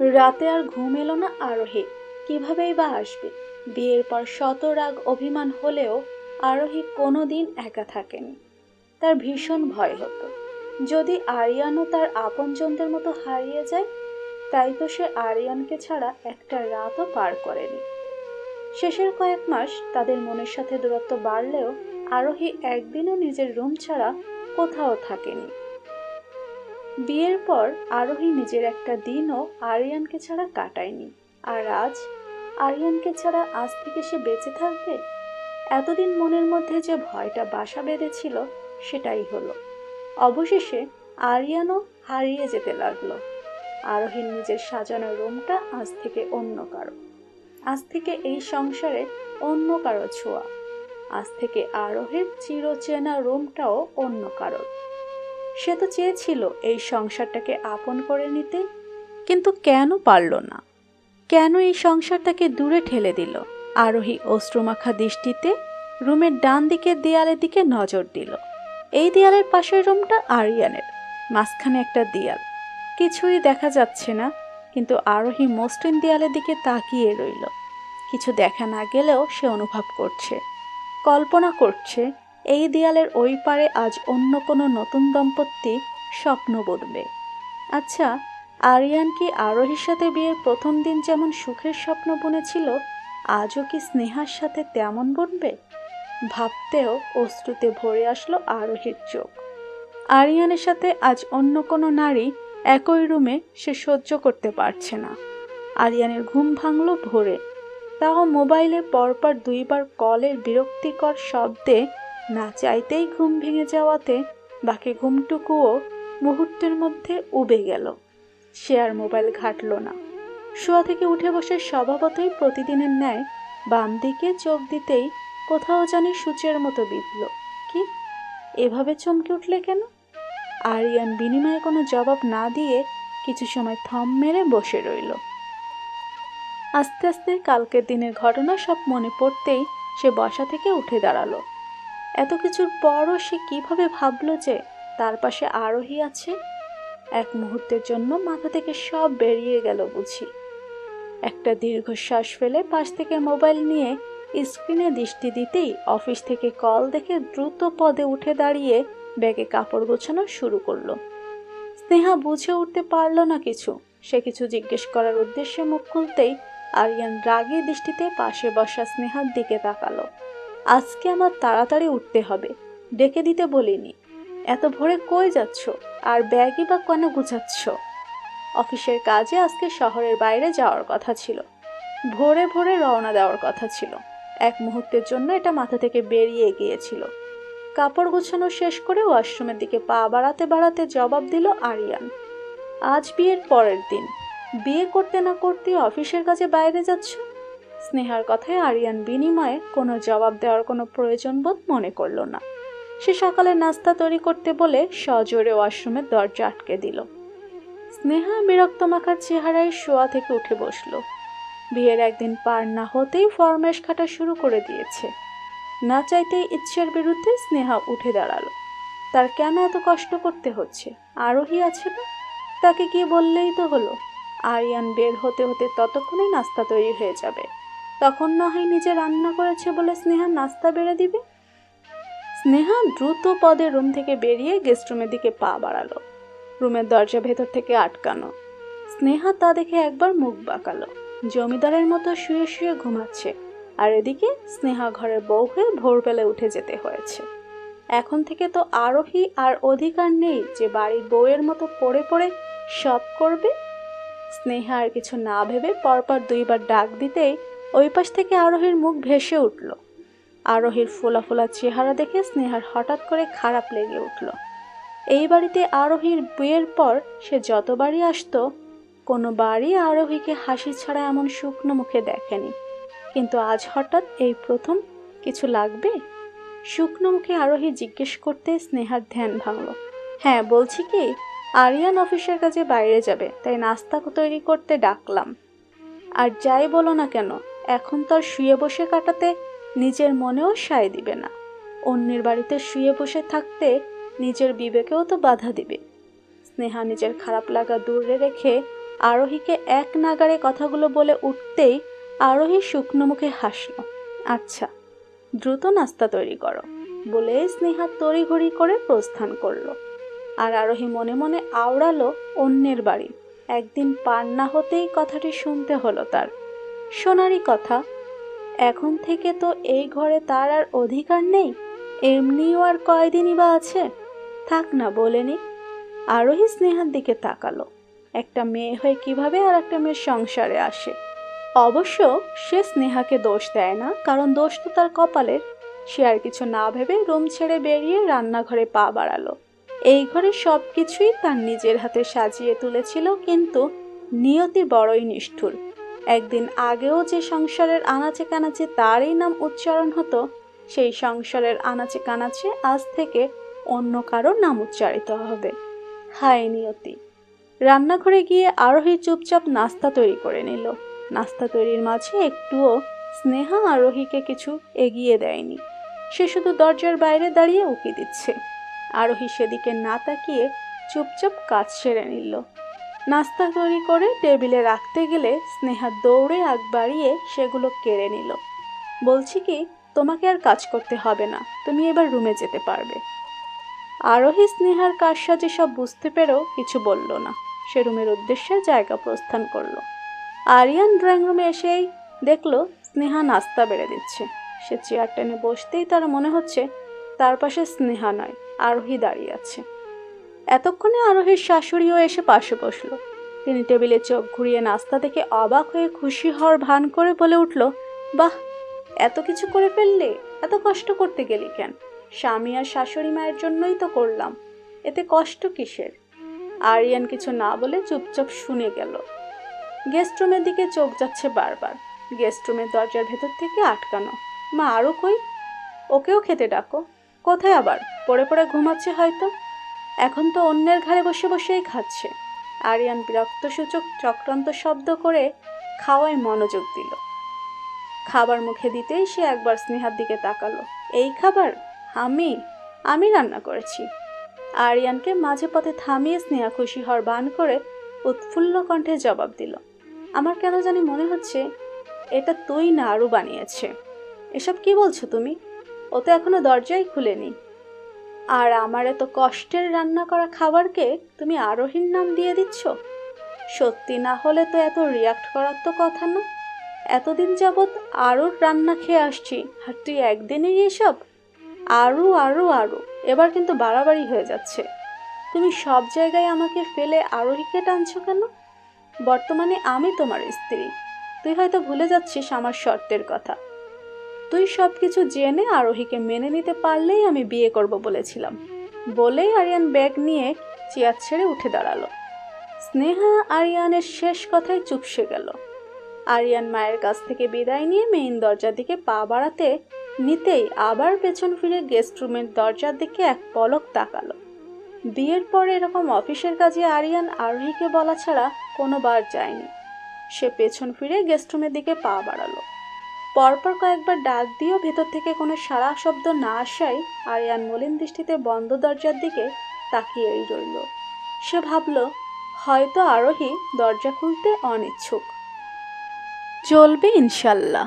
রাতে আর ঘুম এলো না আরোহী। কিভাবেই বা আসবে? বিয়ের পর শত রাগ অভিমান হলেও আরোহী কোনো দিন একা থাকেনি। তার ভীষণ ভয় হতো। যদি আরিয়ানও তার আপনজনদের মতো হারিয়ে যায়, তাই তো সে আরিয়ানকে ছাড়া একটা রাতও পার করেনি। শেষের কয়েক মাস তাদের মনের সাথে দূরত্ব বাড়লেও আরোহী একদিনও নিজের রুম ছাড়া কোথাও থাকেনি। বিয়ের পর আরোহী নিজের একটা দিনও আরিয়ানকে ছাড়া কাটায়নি। আর আজ? আরিয়ানকে ছাড়া আজ থেকে সে বেঁচে থাকবে? এতদিন মনের মধ্যে যে ভয়টা বাসা বেঁধেছিল, সেটাই হলো। অবশেষে আরিয়ানও হারিয়ে যেতে লাগল। আরোহীর নিজের সাজানো রুমটা আজ থেকে অন্য কারও। আজ থেকে এই সংসারে অন্য কারও ছোঁয়া। আজ থেকে আরোহীর চিরচেনা রুমটাও অন্য কারোর। সে তো চেয়েছিল এই সংসারটাকে আপন করে নিতে, কিন্তু কেন পারল না? কেন এই সংসারটাকে দূরে ঠেলে দিল? আরোহী অশ্রুমাখা দৃষ্টিতে রুমের ডান দিকের দেয়ালের দিকে নজর দিল। এই দেয়ালের পাশের রুমটা আরিয়ানের, মাঝখানে একটা দেয়াল। কিছুই দেখা যাচ্ছে না, কিন্তু আরোহী মসৃণ দেয়ালের দিকে তাকিয়ে রইল। কিছু দেখা না গেলেও সে অনুভব করছে। কল্পনা করছে এই দেয়ালের ওই পারে আজ অন্য কোনো নতুন দম্পতি স্বপ্ন বুনবে আচ্ছা আরিয়ান কি আরোহীর সাথে বিয়ের প্রথম দিন যেমন সুখের স্বপ্ন বুনেছিল, আজও কি স্নেহার সাথে তেমন বুনবে? ভাবতেও অশ্রুতে ভরে আসলো আরোহীর চোখ। আরিয়ানের সাথে আজ অন্য কোনো নারী একই রুমে সে সহ্য করতে পারছে না। আরিয়ানের ঘুম ভাঙল ভোরে। তাও মোবাইলে পরপর দুইবার কলের বিরক্তিকর শব্দে না চাইতেই ঘুম ভেঙে যাওয়াতে বাকি ঘুমটুকুও মুহূর্তের মধ্যে উবে গেল। সে আর মোবাইল ঘাটল না। শোয়া থেকে উঠে বসে স্বভাবতই প্রতিদিনের ন্যায় বাম দিকে চোখ দিতেই কোথাও জানি সূচের মতো বিঁধল। কি? এভাবে চমকে উঠলে কেন? আরিয়ান বিনিময়ে কোনো জবাব না দিয়ে কিছু সময় থম মেরে বসে রইল। আস্তে আস্তে কালকের দিনের ঘটনা সব মনে পড়তেই সে বসা থেকে উঠে দাঁড়াল। এত কিছুর পরও সে কীভাবে ভাবলো যে তার পাশে আরোহী আছে? এক মুহূর্তের জন্য মাথা থেকে সব বেরিয়ে গেল বুঝি। একটা দীর্ঘশ্বাস ফেলে পাশ থেকে মোবাইল নিয়ে স্ক্রিনে দৃষ্টি দিতেই অফিস থেকে কল দেখে দ্রুত পদে উঠে দাঁড়িয়ে ব্যাগে কাপড় গোছানো শুরু করল। স্নেহা বুঝে উঠতে পারল না কিছু। সে কিছু জিজ্ঞেস করার উদ্দেশ্যে মুখ খুলতেই আরিয়ান রাগী দৃষ্টিতে পাশে বসা স্নেহার দিকে তাকালো। আজকে আমার তাড়াতাড়ি উঠতে হবে। ডেকে দিতে বলিনি। এত ভোরে কই যাচ্ছ? আর ব্যাগই বা কেন গুছাচ্ছ? অফিসের কাজে আজকে শহরের বাইরে যাওয়ার কথা ছিল। ভোরে ভোরে রওনা দেওয়ার কথা ছিল। এক মুহূর্তের জন্য এটা মাথা থেকে বেরিয়ে গিয়েছিল। কাপড় গোছানো শেষ করে ওয়াশরুমের দিকে পা বাড়াতে বাড়াতে জবাব দিল আরিয়ান। আজ বিয়ের পরের দিন। বিয়ে করতে না করতে অফিসের কাজে বাইরে যাচ্ছ? স্নেহার কথায় আরিয়ান বিনিময়ে কোনো জবাব দেওয়ার কোনো প্রয়োজন বোধ মনে করল না। সে সকালে নাস্তা তৈরি করতে বলে সজোরে ওয়াশরুমের দরজা আটকে দিল। স্নেহা বিরক্ত মাখার চেহারায় শোয়া থেকে উঠে বসল। বিয়ের একদিন পার না হতেই ফরমেশ খাটা শুরু করে দিয়েছে। না চাইতেই ইচ্ছের বিরুদ্ধে স্নেহা উঠে দাঁড়াল। তার কেন এত কষ্ট করতে হচ্ছে? আরোহী আছে না? তাকে গিয়ে বললেই তো হলো। আরিয়ান বের হতে হতে ততক্ষণে নাস্তা তৈরি হয়ে যাবে। তখন না হয় নিজে রান্না করেছে বলে স্নেহা নাস্তা বেড়ে দিবে? স্নেহা দ্রুত পদে রুম থেকে বেরিয়ে গেস্ট রুমের দিকে পা বাড়ালো। রুমের দরজা ভেতর থেকে আটকানো। স্নেহা তা দেখে একবার মুখ বাঁকালো। জমিদারের মতো শুয়ে শুয়ে ঘুমাচ্ছে। আর এদিকে স্নেহা ঘরের বউ হয়ে ভোরবেলায় উঠে যেতে হয়েছে। এখন থেকে তো আরোহী আর অধিকার নেই যে বাড়ির বউয়ের মতো পড়ে পড়ে সব করবে। স্নেহা আর কিছু না ভেবে পরপর দুইবার ডাক দিতেই ওই পাশ থেকে আরোহীর মুখ ভেসে উঠল। আরোহীর ফোলা ফোলা চেহারা দেখে স্নেহার হঠাৎ করে খারাপ লেগে উঠল। এই বাড়িতে আরোহীর বিয়ের পর সে যতবারই আসতো কোনো বাড়ি আরোহীকে হাসি ছাড়া এমন শুকনো মুখে দেখেনি। কিন্তু আজ হঠাৎ এই প্রথম কিছু লাগবে? শুকনো মুখে আরোহী জিজ্ঞেস করতে স্নেহার ধ্যান ভাঙল। হ্যাঁ বলছি কি, আরিয়ান অফিসের কাজে বাইরে যাবে, তাই নাস্তা তৈরি করতে ডাকলাম। আর যাই বলো না কেন এখন তো আর শুয়ে বসে কাটাতে নিজের মনেও সায় দিবে না। অন্যের বাড়িতে শুয়ে বসে থাকতে নিজের বিবেকেও তো বাধা দিবে। স্নেহা নিজের খারাপ লাগা দূরে রেখে আরোহীকে এক নাগারে কথাগুলো বলে উঠতেই আরোহী শুকনো মুখে হাসল আচ্ছা দ্রুত নাস্তা তৈরি করো। বলে স্নেহা তড়িঘড়ি করে প্রস্থান করল। আর আরোহী মনে মনে আওড়ালো অন্যের বাড়ি। একদিন পার না হতেই কথাটি শুনতে হলো তার। সোনারই কথা। এখন থেকে তো এই ঘরে তার আর অধিকার নেই, এমনিও আর কয়দিনই বা আছে? থাক না বলেনি আরোহী স্নেহার দিকে তাকালো। একটা মেয়ে হয়ে কীভাবে আর একটা মেয়ের সংসারে আসে? অবশ্য সে স্নেহাকে দোষ দেয় না, কারণ দোষ তো তার কপালের। সে আর কিছু না ভেবে রুম ছেড়ে বেরিয়ে রান্নাঘরে পা বাড়ালো। এই ঘরে সব কিছুই তার নিজের হাতে সাজিয়ে তুলেছিল, কিন্তু নিয়তি বড়ই নিষ্ঠুর। একদিন আগেও যে সংসারের আনাচে কানাচে তারই নাম উচ্চারণ হতো, সেই সংসারের আনাচে কানাচে আজ থেকে অন্য কারও নাম উচ্চারিত হবে। হায় নিয়তি! রান্নাঘরে গিয়ে আরোহী চুপচাপ নাস্তা তৈরি করে নিল। নাস্তা তৈরির মাঝে একটুও স্নেহা আরোহীকে কিছু এগিয়ে দেয়নি। সে শুধু দরজার বাইরে দাঁড়িয়ে উকি দিচ্ছে। আরোহী সেদিকে না তাকিয়ে চুপচাপ কাজ সেরে নিল। নাস্তা তৈরি করে টেবিলে রাখতে গেলে স্নেহা দৌড়ে আগ বাড়িয়ে সেগুলো কেড়ে নিল। বলছি কি, তোমাকে আর কাজ করতে হবে না, তুমি এবার রুমে যেতে পারবে। আরোহী স্নেহার কারসাজে সব বুঝতে পেরেও কিছু বলল না। সে রুমের উদ্দেশ্যে জায়গা প্রস্থান করল। আরিয়ান ড্রয়িং রুমে এসেই দেখল স্নেহা নাস্তা বেড়ে দিচ্ছে। সে চেয়ার টেনে বসতেই তার মনে হচ্ছে, তার পাশে স্নেহা নয়, আরোহী দাঁড়িয়ে আছে। এতক্ষণে আরোহীর শাশুড়িও এসে পাশে বসল। তিনি টেবিলে চোখ ঘুরিয়ে নাস্তা দেখে অবাক হয়ে খুশি হওয়ার ভান করে বলে উঠল, বাহ, এত কিছু করে ফেললে এত কষ্ট করতে গেলি কেন? স্বামী আর শাশুড়ি মায়ের জন্যই তো করলাম। এতে কষ্ট কিসের? আরিয়ান কিছু না বলে চুপচাপ শুনে গেল। গেস্ট রুমের দিকে চোখ যাচ্ছে বারবার। গেস্ট রুমের দরজার ভেতর থেকে আটকানো। মা আরও কই? ওকেও খেতে ডাকো। কোথায় আবার? পড়ে পড়ে ঘুমাচ্ছে হয়তো। এখন তো অন্যের ঘাড়ে বসে বসেই খাচ্ছে। আরিয়ান বিরক্তসূচক চক্রান্ত শব্দ করে খাওয়ায় মনোযোগ দিল। খাবার মুখে দিতেই সে একবার স্নেহার দিকে তাকালো। এই খাবার? আমি? আমি রান্না করেছি। আরিয়ানকে মাঝে পথে থামিয়ে স্নেহা খুশি হওয়ার বান করে উৎফুল্ল কণ্ঠে জবাব দিল, আমার কেন জানি মনে হচ্ছে এটা তুই না আরও বানিয়েছে। এসব কি বলছো তুমি? ও তো এখনও দরজাই খুলেনি। আর আমার এত কষ্টের রান্না করা খাবারকে তুমি আরোহীর নাম দিয়ে দিচ্ছ? সত্যি না হলে তো এত রিয়াক্ট করার তো কথা না। এতদিন যাবৎ আরও রান্না খেয়ে আসছি, আর তুই একদিনেই এসব? আরও আরও আরও এবার কিন্তু বাড়াবাড়ি হয়ে যাচ্ছে। তুমি সব জায়গায় আমাকে ফেলে আরোহীকে টানছো কেন? বর্তমানে আমি তোমার স্ত্রী। তুই হয়তো ভুলে যাচ্ছিস আমার শর্তের কথা। তুই সব কিছু জেনে আরোহীকে মেনে নিতে পারলেই আমি বিয়ে করব বলেছিলাম। বলেই আরিয়ান ব্যাগ নিয়ে চেয়ার ছেড়ে উঠে দাঁড়াল। স্নেহা আরিয়ানের শেষ কথায় চুপসে গেল। আরিয়ান মায়ের কাছ থেকে বিদায় নিয়ে মেইন দরজার দিকে পা বাড়াতে নিতেই আবার পেছন ফিরে গেস্ট রুমের দরজার দিকে এক পলক তাকালো। বিয়ের পর এরকম অফিসের কাজে আরিয়ান আরোহীকে বলা ছাড়া কোনোবার যায়নি। সে পেছন ফিরে গেস্ট রুমের দিকে পা বাড়ালো। পরপর কয়েকবার ডাক দিয়েও ভেতর থেকে কোনো সারা শব্দ না আসায় আরিয়ান মলিন দৃষ্টিতে বন্ধ দরজার দিকে তাকিয়েই রইল। সে ভাবল, হয়তো আরোহী দরজা খুলতে অনিচ্ছুক। চলবে ইনশাল্লাহ।